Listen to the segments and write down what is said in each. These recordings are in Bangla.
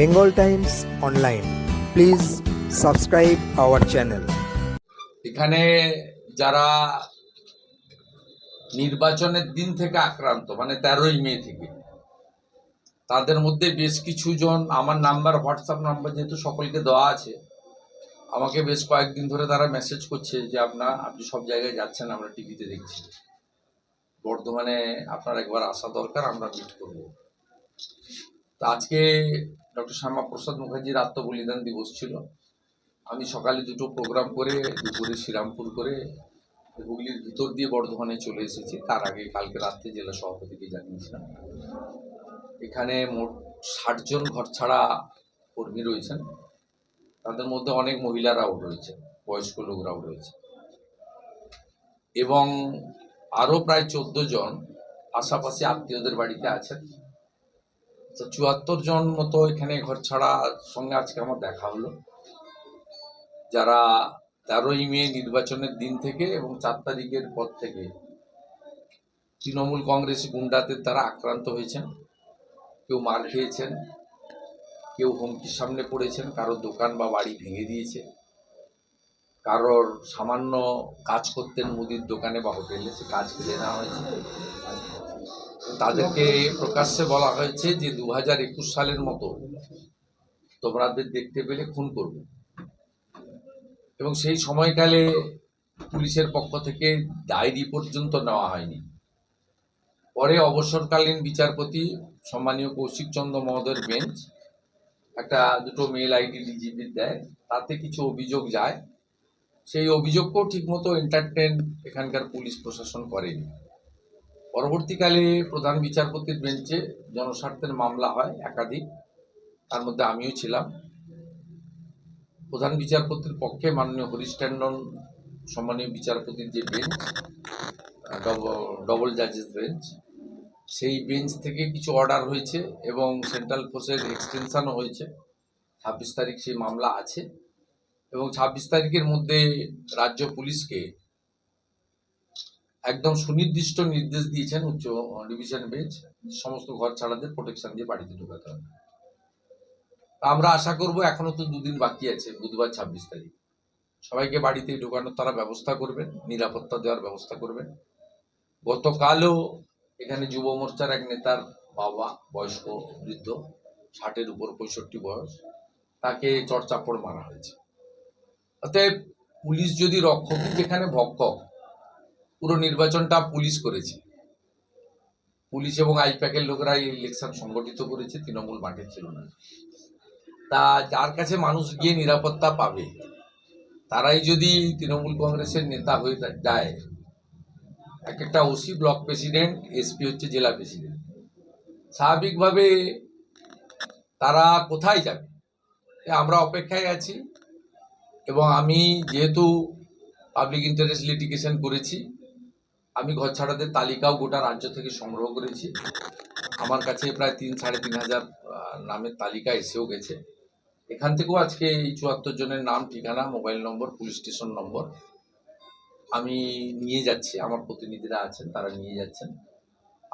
Bengal times online please subscribe our channel এখানে যারা নির্বাচনের দিন থেকে আক্রান্ত মানে তেরোই মে থেকে, তাদের মধ্যে বেশ কিছু জন আমার নাম্বার হোয়াটসঅ্যাপ নাম্বার যেহেতু সকলকে দেওয়া আছে, আমাকে বেশ কয়েকদিন ধরে তারা মেসেজ করছে যে আপনার আপনি সব জায়গায় যাচ্ছেন, আমরা টিভিতে দেখছি। বর্ধমানে আপনার একবার আসা দরকার, আমরা মিট করব। আজকে ডক্টর শ্যামা প্রসাদ মুখার্জির আত্মবলিদান দিবস ছিল। আমি সকালে দুটো প্রোগ্রাম করে, দুপুরে শ্রীরামপুর করে হুগলির ভিতর দিয়ে বর্ধমানে চলে এসেছি। তার আগে কালকে রাত্রে জেলা সভাপতিকে জানিয়েছিলাম। এখানে মোট ষাটজন ঘর ছাড়া কর্মী রয়েছেন। তাদের মধ্যে অনেক মহিলারাও রয়েছে বয়স্ক লোকরাও রয়েছে। এবং আরও প্রায় চোদ্দ জন পাশাপাশি আত্মীয়দের বাড়িতে আছেন। তো চুয়াত্তর জন মতো এখানে ঘর ছাড়া সঙ্গে আজকে আমার দেখা হলো। যারা তেরোই মে নির্বাচনের দিন থেকে এবং চার তারিখের পর থেকে তৃণমূল কংগ্রেস গুন্ডাদের দ্বারা আক্রান্ত হয়েছেন। কেউ মার খেয়েছেন, কেউ হুমকির সামনে পড়েছেন কারোর দোকান বা বাড়ি ভেঙে দিয়েছে। কারোর সামান্য কাজ করতেন মুদির দোকানে বা হোটেলে, সে কাজ ফেলে নেওয়া হয়েছে। তাদেরকে প্রকাশ্যে বলা হয়েছে যে দু হাজার একুশ সালের মতো তোমরাদের দেখতে পেলে, খুন করবে। এবং সেই সময়কালে পুলিশের পক্ষ থেকে ডায়েরি পর্যন্ত নেওয়া হয়নি। পরে অবসরকালীন বিচারপতি সম্মানীয় কৌশিক চন্দ্র মহোদয়ের বেঞ্চ একটা দুটো মেল আইডি ডিজিপির দেয়, তাতে কিছু অভিযোগ যায়। সেই অভিযোগকেও ঠিকমতো এন্টারটেন এখানকার পুলিশ প্রশাসন করেনি। পরবর্তীকালে প্রধান বিচারপতির বেঞ্চে জনস্বার্থের মামলা হয় একাধিক, তার মধ্যে আমিও ছিলাম। প্রধান বিচারপতির পক্ষে মাননীয় হরিশ ট্যান্ডন, সম্মানীয় বিচারপতির যে বেঞ্চ ডবল জাজেস বেঞ্চ, সেই বেঞ্চ থেকে কিছু অর্ডার হয়েছে এবং সেন্ট্রাল ফোর্সের এক্সটেনশনও হয়েছে। ছাব্বিশ তারিখ সেই মামলা আছে। এবং ছাব্বিশ তারিখের মধ্যে রাজ্য পুলিশকে একদম সুনির্দিষ্ট নির্দেশ দিয়েছেন উচ্চ ডিভিশন বেঞ্চ, সমস্ত ঘর ছাড়াদের প্রোটেকশন দিয়ে বাড়িতে ঢোকাতে হবে। আমরা আশা করব এখনও তো দুদিন বাকি আছে, বুধবার ছাব্বিশ তারিখ। সবাইকে বাড়িতে ঢোকানোর তারা ব্যবস্থা করবেন, নিরাপত্তা দেওয়ার ব্যবস্থা করবেন। গতকালও এখানে যুব মোর্চার এক নেতার বাবা, বয়স্ক বৃদ্ধ, ষাটের উপর পঁয়ষট্টি বয়স, তাকে চড়চাপড় মারা হয়েছে। অতএব পুলিশ যদি রক্ষক, যেখানে ভক্ষক, পুরো নির্বাচনটা পুলিশ করেছে। পুলিশ এবং আইপ্যাকের লোকরা এই ইলেকশন সংগঠিত করেছে, তৃণমূল মাঠে ছিল না। তা যার কাছে মানুষ গিয়ে নিরাপত্তা পাবে, তারাই যদি তৃণমূল কংগ্রেসের নেতা হয়ে যায়। এক একটা ওসি, ব্লক প্রেসিডেন্ট এসপি হচ্ছে জেলা প্রেসিডেন্ট। স্বাভাবিকভাবে তারা কোথায় যাবে? আমরা অপেক্ষায় আছি। এবং আমি যেহেতু পাবলিক ইন্টারেস্ট লিটিগেশন করেছি, আমি ঘর ছাড়াদের তালিকাও গোটা রাজ্য থেকে সংগ্রহ করেছি। আমার কাছে প্রায় তিন, সাড়ে তিন হাজার নামের তালিকা এসেও গেছে। এখান থেকেও আজকে এই চুয়াত্তর জনের নাম, ঠিকানা, mobile number, police station number. আমি নিয়ে যাচ্ছি, আমার প্রতিনিধিরা আছেন, তারা নিয়ে যাচ্ছেন।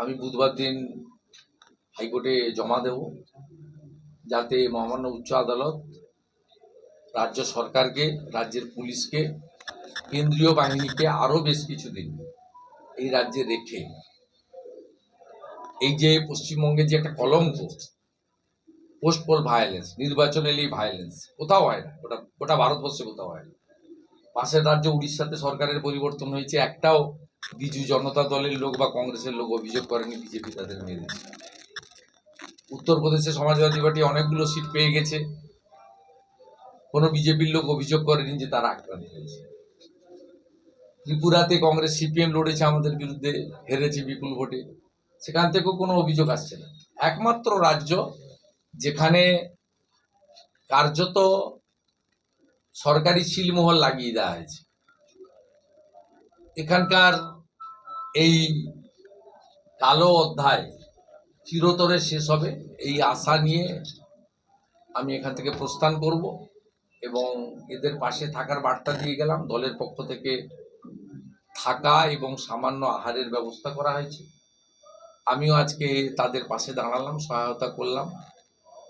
আমি বুধবার দিন হাইকোর্টে জমা দেব, যাতে মহামান্য উচ্চ আদালত রাজ্য সরকারকে, রাজ্যের পুলিশকে, কেন্দ্রীয় বাহিনীকে আরও বেশ কিছুদিন এই রাজ্যে রেখে এই যে পশ্চিমবঙ্গে যে একটা কলঙ্ক পোস্ট পোল ভায়োলেন্স নির্বাচন এলেই ভায়োলেন্স, কোথাও হয় না ওটা গোটা ভারতবর্ষে কোথাও হয় না। পাশের রাজ্য উড়িষ্যাতে সরকারের পরিবর্তন হয়েছে, একটাও বিজু জনতা দলের লোক বা কংগ্রেসের লোক অভিযোগ করেনি, বিজেপি তাদের দিয়েছে। উত্তরপ্রদেশে সমাজবাদী পার্টি অনেকগুলো সিট পেয়ে গেছে কোনো বিজেপির লোক অভিযোগ করেনি যে তারা আক্রান্ত হয়েছে। ত্রিপুরাতে কংগ্রেস সিপিএম লড়েছে আমাদের বিরুদ্ধে, হেরেছে বিপুল ভোটে। সেখান থেকেও কোনো অভিযোগ আসছে না। একমাত্র রাজ্য যেখানে কার্যত সরকারি শিলমোহর লাগিয়ে দেওয়া হয়েছে। এখানকার এই কালো অধ্যায় চিরতরে শেষ হবে। এই আশা নিয়ে আমি এখান থেকে প্রস্থান করব। এবং এদের পাশে থাকার বার্তা দিয়ে গেলাম। দলের পক্ষ থেকে থাকা এবং সামান্য আহারের ব্যবস্থা করা হয়েছে। আমিও আজকে তাদের পাশে দাঁড়ালাম, সহায়তা করলাম।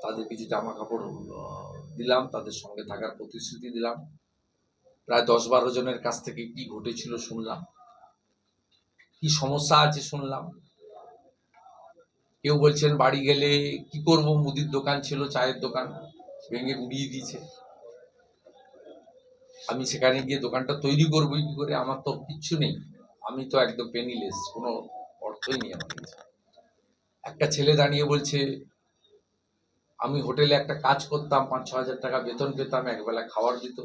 তাদের কিছু জামা কাপড় দিলাম, তাদের সঙ্গে থাকার প্রতিশ্রুতি দিলাম। প্রায় দশ বারো জনের কাছ থেকে কি ঘটেছিল শুনলাম। কি সমস্যা আছে শুনলাম। কেউ বলছেন বাড়ি গেলে কি করব, মুদির দোকান ছিল, চায়ের দোকান ভেঙে গুড়িয়ে দিয়েছে। আমি সেখানে গিয়ে দোকানটা তৈরি করব, কি করে? আমার তো কিচ্ছু নেই। আমি তো একদম পেনিলেস কোনো অর্থই নেই আমার একটা ছেলে দাঁড়িয়ে বলছে, আমি হোটেলে একটা কাজ করতাম পাঁচ ছ হাজার টাকা বেতন পেতাম, একবেলা খাবার দিত।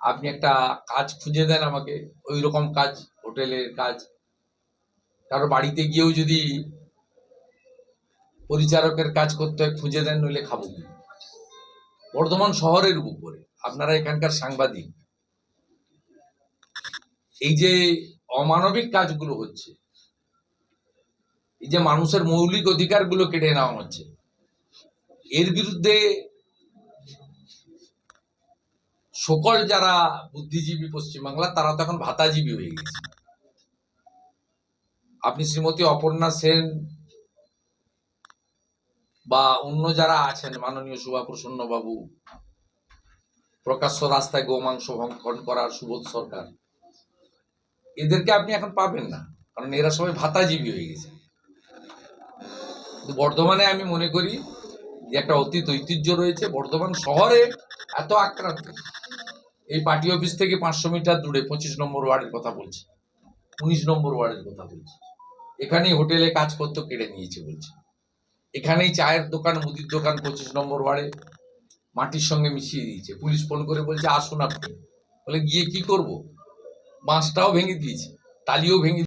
আপনি একটা কাজ খুঁজে দেন আমাকে ওই রকম কাজ, হোটেলের কাজ। কারও বাড়িতে গিয়েও যদি পরিচারকের কাজ করতে হয়, খুঁজে দেন, নইলে খাব বর্ধমান শহরের উপরে। আপনারা এখানকার সাংবাদিক। এই যে অমানবিক কাজগুলো হচ্ছে, এই যে মানুষের মৌলিক অধিকারগুলো কেড়ে নেওয়া হচ্ছে, এর বিরুদ্ধে সকল যারা বুদ্ধিজীবী পশ্চিমবাংলা তারা তো এখন ভাতাজীবী হয়ে গেছে। আপনি শ্রীমতী অপর্ণা সেন বা অন্য যারা আছেন, মাননীয় সুভাপ্রসন্ন বাবু প্রকাশ্য রাস্তায় গোমাংস ভক্ষণ করার সুবোধ সরকার। এদেরকে আপনি এখন পাবেন না, কারণ এরা সবাই ভাতাজীবী হয়ে গেছে। বর্ধমানে আমি মনে করি যে একটা অতীত ঐতিহ্য রয়েছে। বর্ধমান শহরে এত আক্রান্ত। এই পার্টি অফিস থেকে পাঁচশো মিটার দূরে পঁচিশ নম্বর ওয়ার্ডের কথা বলছে। উনিশ নম্বর ওয়ার্ডের কথা বলছে। এখানেই হোটেলে কাজ করতে, কেড়ে নিয়েছে বলছে। এখানেই চায়ের দোকান, মুদির দোকান পঁচিশ নম্বর ওয়ার্ডে। মাটির সঙ্গে মিশিয়ে দিয়েছে। পুলিশ ফোন করে বলছে, আসুন আপনি। বলে, গিয়ে কি করব? বাঁশটাও ভেঙে দিয়েছে, তালিও ভেঙে